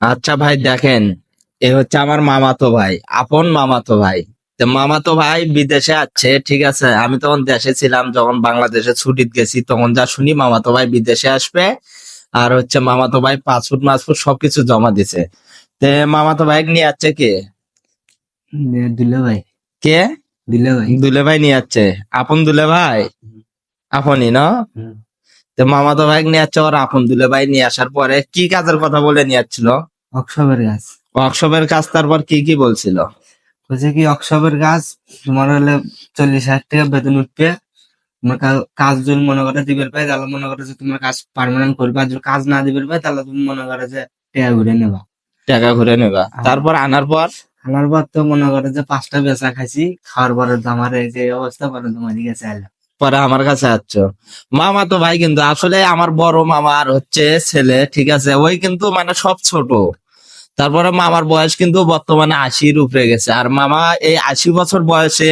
আচ্ছা ভাই দেখেন এ হচ্ছে আমার মামাতো ভাই আপন মামাতো ভাই। তো মামাতো ভাই বিদেশে আছে ঠিক আছে? আমি তখন দেশে ছিলাম যখন বাংলাদেশে ছুটিতে গেছি তখন যা শুনি মামাতো ভাই বিদেশে আসবে আর হচ্ছে মামাতো ভাই পাসপোর্ট মাসপোর্ট সবকিছু জমা দিছে। তে মামাতো ভাই নিয়ে যাচ্ছে কে দিলে ভাই। কে? দিলে ভাই। দুলে ভাই নিয়ে যাচ্ছে আপন দুলে ভাই? আপনই না? মামাতো ভাই নিয়ে যাচ্ছে ওর আপন দুলে ভাই নিয়ে আসার পরে কি কাজের কথা বলে নিয়ে যাচ্ছিল? অক্সবের গাছ ওয়ার্কশপের কাজ তারপর কি কি বলছিল? বলছে কি অক্সবের গাছ তোমার হলে চল্লিশ হাজার টাকা বেতন উঠবে। তোমার কাজ যদি মনে করে দিবে পাই তাহলে মনে করে যে তোমার কাজ পার্মানেন্ট করবে। আর যদি কাজ না দিবে পাই তাহলে তুমি মনে করে যে টাকা ঘুরে নেবা। টাকা ঘুরে নেবা। তারপর আনার পর? আনার পর তো মনে করে যে পাঁচটা বেচা খাইছি খাওয়ার পরে আমার এই যে অবস্থা পরে তোমার দিকে চাইলাম পরে আমার কাছে আসছো। মামা তো ভাই কিন্তু আসলে আমার বড় মামা আর হচ্ছে ছেলে, ঠিক আছে? ওই কিন্তু মানে সব ছোট। তারপরে মামার বয়স কিন্তু বর্তমানে আশির উপরে গেছে। আর মামা এই আশি বছর বয়সে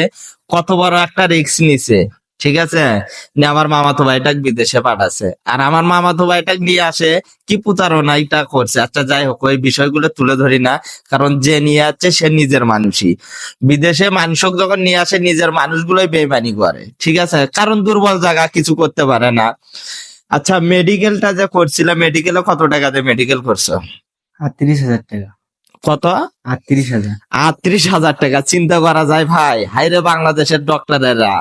কত বড় একটা রিক্স নিছে? ঠিক আছে? নিয়ে আমার মামাতো ভাইটাকে বিদেশে পাঠাচ্ছে। আর আমার মামাতো ভাইটাকে নিয়ে আসে কি প্রতারণা এটা করছে? আচ্ছা যাই হোক ওই বিষয়গুলো তুলে ধরি না কারণ যে নিয়ে আসছে সে নিজের মানুষই। বিদেশে মানুষক যখন নিয়ে আসে নিজের মানুষগুলোই বেইমানি করে ঠিক আছে? কারণ দুর্বল জায়গা কিছু করতে পারে না। আচ্ছা মেডিকেলটা যে করছিল মেডিকেলে কত টাকা দিয়ে মেডিকেল করছ? আটত্রিশ হাজার টাকা। কত? আটত্রিশ হাজার। আটত্রিশ হাজার টাকা চিন্তা করা যায় ভাই। হাইরে বাংলাদেশের ডক্টরেরা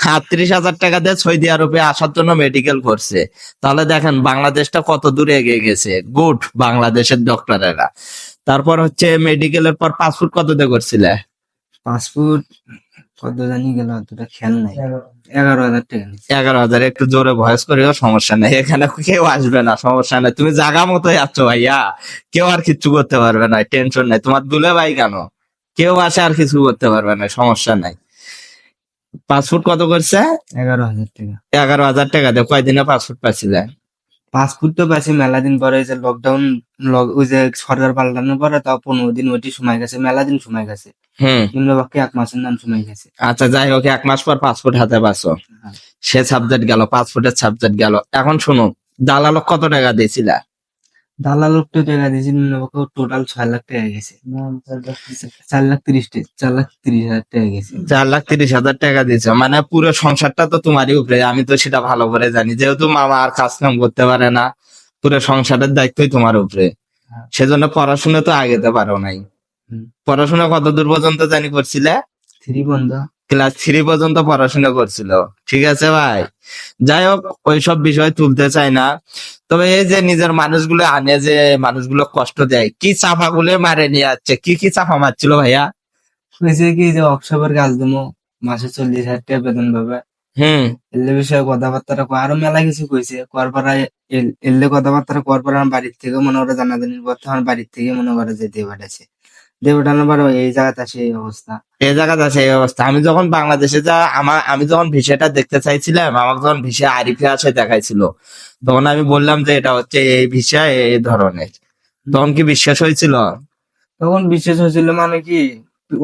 আটত্রিশ হাজার টাকা দিয়ে সৌদি আরবে আসার জন্য মেডিকেল করছে। তাহলে দেখেন বাংলাদেশটা কত দূরে এগিয়ে গেছে। গুড বাংলাদেশের ডক্টরেরা তারপর হচ্ছে মেডিকেলের পর পাসপোর্ট কত দিয়ে করছিলে? পাসপোর্ট কত জানি গেল অতটা খেয়াল নাই। এগারো হাজার টাকা এগারো হাজার একটু জোরে ভয়েস করেও সমস্যা নেই। এখানে কেউ আসবে না সমস্যা নেই। তুমি জায়গা মতো যাচ্ছ ভাইয়া। কেউ আর কিচ্ছু করতে পারবে না টেনশন নাই। তোমার দুলে ভাই কেন? কেউ আসে আর কিছু করতে পারবে না সমস্যা নাই। পাসপোর্ট কত করছে? এগারো হাজার টাকা। এগারো হাজার টাকা দিয়ে কয়দিনে পাসপোর্ট পাচ্ছিলে পাসপোর্ট তো পাইছি মেলা দিন পরে যে লকডাউন ওই যে সরকার পাল্টানোর পরে তাও পনেরো দিন ওইটি সময় গেছে মেলা দিন সময় গেছে। নিম্নপক্ষে এক মাসের নাম সময় গেছে। আচ্ছা যাই হোক এক মাস পর পাসপোর্ট হাতে পাচ্ছ হ্যাঁ। সে সাবজেক্ট গেল পাসপোর্টের সাবজেক্ট গেল। এখন শুনো দালালক কত টাকা দিয়েছিলা? দালাল লোকটা টাকা দিয়েছি নিম্নপক্ষে টোটাল ছয় লাখ টাকা গেছে। চার লাখ তিরিশ চার লাখ তিরিশ হাজার টাকা গেছে। চার লাখ তিরিশ হাজার টাকা দিয়েছ মানে পুরো সংসারটা তো তোমারই উপরে আমি তো সেটা ভালো করে জানি যেহেতু মামা আর কাজ কাম করতে পারে না পুরো সংসারের দায়িত্বই তোমার উপরে। হ্যাঁ। সেজন্য পড়াশোনা তো আগেতে পারো নাই। পড়াশোনা কত দূর পর্যন্ত জানি করছিলে? থ্রি বন্ধ ক্লাস থ্রি পর্যন্ত পড়াশোনা করছিল। ঠিক আছে ভাই? যাই হোক ওইসব বিষয় তুলতে চাই না। তবে এই যে নিজের মানুষগুলো আনে যে মানুষগুলো কষ্ট দেয় কি চাপা গুলো মারে নিয়ে যাচ্ছে কি কি চাপা মারছিল ভাইয়া? হয়েছে কি যে অক্সফোর্ড গাছ দেবো মাসে চল্লিশ হাজার টাকা বেতন পাবে। হুম। এলে বিষয়ে কথাবার্তা কয় আরও মেলা কিছু কইছে। কর পরে এলে কথাবার্তা কর পরে আমার বাড়ির থেকে মনে করে জানাজানির পর তো আমার বাড়ির থেকে মনে করে যেতে দিয়ে পাঠানোর পরে এই জায়গাতে আসে এই অবস্থা। এই জায়গাতে আছে এই অবস্থা। আমি যখন বাংলাদেশে যা আমার আমি যখন ভিসাটা দেখতে চাইছিলাম আমার যখন ভিসা আরিফে আসে দেখাইছিল তখন আমি বললাম যে এটা হচ্ছে এই ভিসা এই ধরনের। তখন কি বিশ্বাস হয়েছিল? তখন বিশ্বাস হয়েছিল মানে কি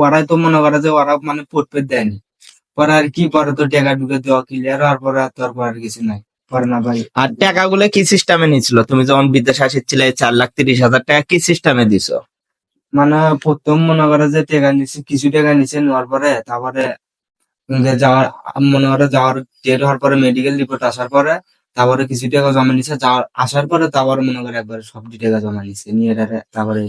ওরাই তো মনে করে যে ওরা মানে পড়তে দেয়নি পরে আর কি পরে তো টাকা ঢুকে দেওয়া ক্লিয়ার হওয়ার পরে আর তোর পর আর কিছু নাই। পরে না ভাই। আর টাকাগুলো কি সিস্টেমে নিয়েছিল? তুমি যখন বিদেশে আসছিলে চার লাখ তিরিশ হাজার টাকা কি সিস্টেমে দিছো? মানে প্রথম মনে করে যে টেকা নিছে, কিছু টেকা নিচ্ছে নেওয়ার পরে তারপরে যাওয়ার, মনে করে যাওয়ার ডেট হওয়ার পরে মেডিকেল রিপোর্ট আসার পরে তারপরে কিছু টাকা জমা নিচ্ছে যাওয়ার আসার পরে তারপরে মনে করে একবার সব টাকা জমা নিচ্ছে নিয়ে তারপরে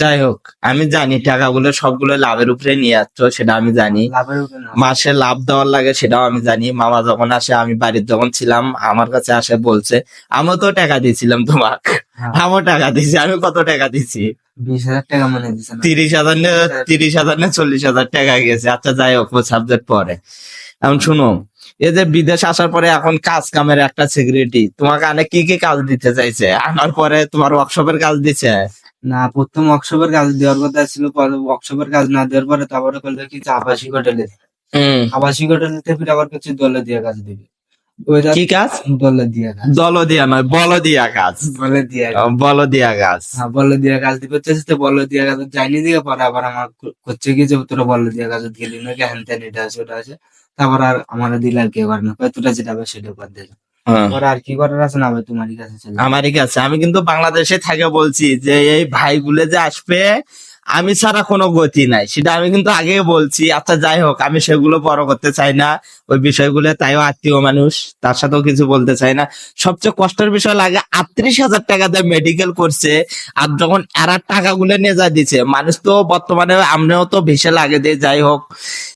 যাই হোক আমি জানি টাকা টাকাগুলো সবগুলো লাভের উপরে নিয়ে যাচ্ছ সেটা আমি জানি। লাভের উপরে মাসে লাভ দেওয়ার লাগে সেটাও আমি জানি। মামা যখন আসে আমি বাড়ির যখন ছিলাম আমার কাছে আসে বলছে আমিও তো টাকা দিয়েছিলাম তোমাকে। হ্যাঁ। আমিও টাকা দিয়েছি আমি কত টাকা দিছি বিশ হাজার টাকা মনে তিরিশ হাজার। তিরিশ হাজার না চল্লিশ হাজার টাকা গেছে। আচ্ছা যাই হোক সাবজেক্ট পরে। এখন শুনো এই যে বিদেশ আসার পরে এখন কাজ কামের একটা সিকিউরিটি তোমাকে অনেক কি কি কাজ দিতে চাইছে? আনার পরে তোমার ওয়ার্কশপের কাজ দিছে? না প্রথম ওয়ার্কশপের কাজ দেওয়ার কথা ছিল পরে ওয়ার্কশপের কাজ না দেওয়ার পরে তারপরে করল কি যে আবাসিক হোটেলে। আবাসিক হোটেলে ফিরে আবার কিছু দলে দিয়ে কাজ দিবে। কি কাজ? দলে দিয়ে কাজ দিয়া নয় বল দিয়া কাজ বলে দিয়ে বল দিয়া কাজ হ্যাঁ বলে দিয়ে কাজ দিবে। চেষ্টা বলে দিয়ে কাজ যাইনি দিকে পরে আবার আমার করছে কি যে তোরা বলে দিয়ে কাজ গেলি না কি? হ্যান এটা আছে ওটা আছে। তারপর আর আমার দিলে আর কেউ করে না। তোরা যেটা হবে সেটা করে দিল হ্যাঁ। আর কি করার আছে না ভাই? তোমারই কাছে আমারই কাছে। আমি কিন্তু বাংলাদেশে থাকে বলছি যে এই ভাইগুলো যে আসবে আমি ছাড়া কোনো গতি নাই। সেটা আমি কিন্তু আগে বলছি। আচ্ছা যাই হোক, আমি সেগুলো বড় করতে চাই না। ওই বিষয়গুলো তাইও আত্মীয় মানুষ, তার সাথেও কিছু বলতে চাই না। সবচেয়ে কষ্টের বিষয় লাগে, আটত্রিশ হাজার টাকা দিয়ে মেডিকেল করছে আর যখন এরা টাকাগুলো নিয়ে যা দিছে, মানুষ তো বর্তমানে আমরাও তো ভেসে লাগে দিয়ে যাই হোক।